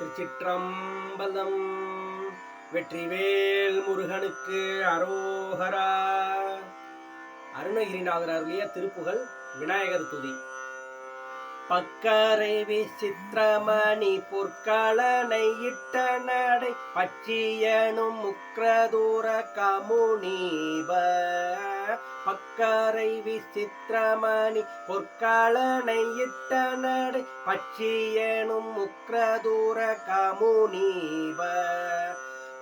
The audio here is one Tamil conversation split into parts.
திருச்சிற்றம்பலம். வெற்றிவேல் முருகனுக்கு அரோகரா. அருணகிரிநாதர் அருளிய திருப்புகழ் விநாயகர் துதி. பக்கரை விசித்திரமணி பொற்களனை இட்ட நடை பச்சியனும் முக்ரதூர கமுனீப. பக்காரை விசித்திரமணி பொற்களனை இட்ட நடை பட்சியனும் முக்ரதூர கமுனீப.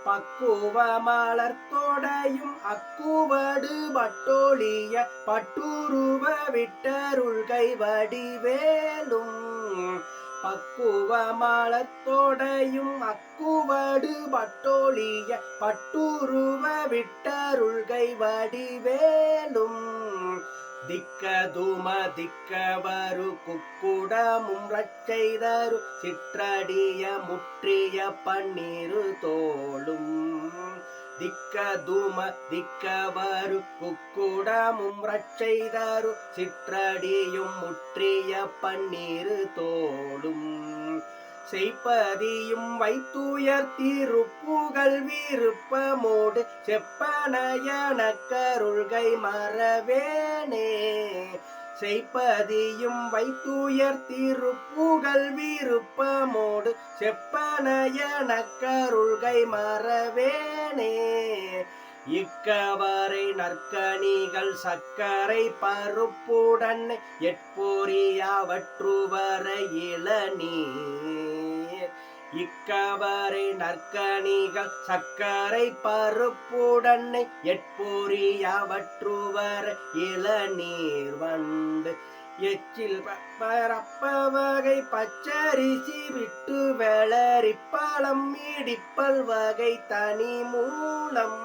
பக்குவ மலர்த்தோடையும் அக்குவடு பட்டோழிய பட்டுருவ விட்டருள்கை வடிவேலும் பக்குவ மலத்தோடையும் அக்குவடு பட்டோழிய பட்டுருவ விட்டருள்கை வடிவே திக்க தூம திக்கவரு குக்குடமும் ரச்செய்தரு சிற்றடிய முற்றிய பன்னீரு தோளும். திக்க தூம திக்கவரு குக்குடமும் ரச்செய்தரு சிற்றடியும் முற்றிய பன்னீரு தோளும். செய்ப்பதியும் வைத்துயர் திருப்புகள் விருப்பமோடு செப்பனையன கருள்கை மறவேனே. செய்ப்பதியும் வைத்துயர் திருப்புகள் விருப்பமோடு செப்பனையன கருள்கை மறவேனே. இக்கவரை நற்கணிகள் சக்கரை பருப்புடன் எட்பொறியாவற்றுவர இளநீர். இக்கவரை நற்கணிகள் சக்கரை எட்பொறி அவற்றுவர் இளநீர் வண்டு எச்சில் பரப்பவகை பச்சரிசி விட்டு வெளரி பழம் இடிப்பல் வகை தனி மூலம்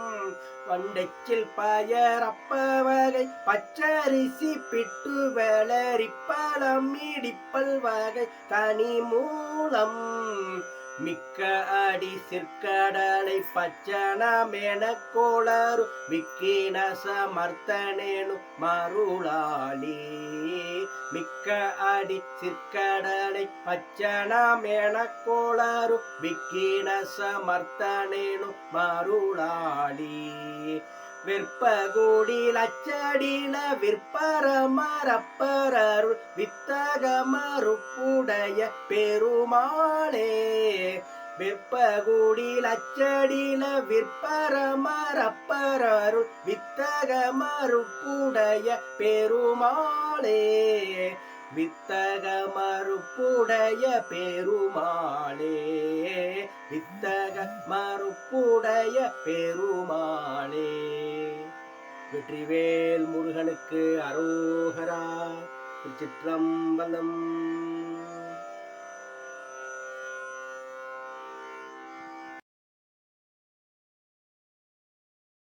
வண்டச்சில் பயரப்பவகை பச்சரிசி பிட்டு வெளரி பழம் இடிப்பல் வகை தனி மூலம் மிக்க அடி சிற்கடலை பச்சனமென கோளரு விக்கின சமர்த்தனேனு மருளாளி. மிக்க அடி சிற்கடலை பச்சனமென கோளரு விக்கின சமர்த்தனேனு மருளாளி. விற்பகூடி லச்சடில விற்பர மரப்பரருள் வித்தக மறுப்புடைய பெருமாளே. விற்பகூடி லச்சடில விற்பர மரப்பரருள் பெருமாளே. வித்தக மறுப்புடைய பெருமாளே வித்தக மறுப்புடைய பெருமாளே. வெற்றிவேல் முருகனுக்கு அரோகரா திருச்சிற்றம்பலம்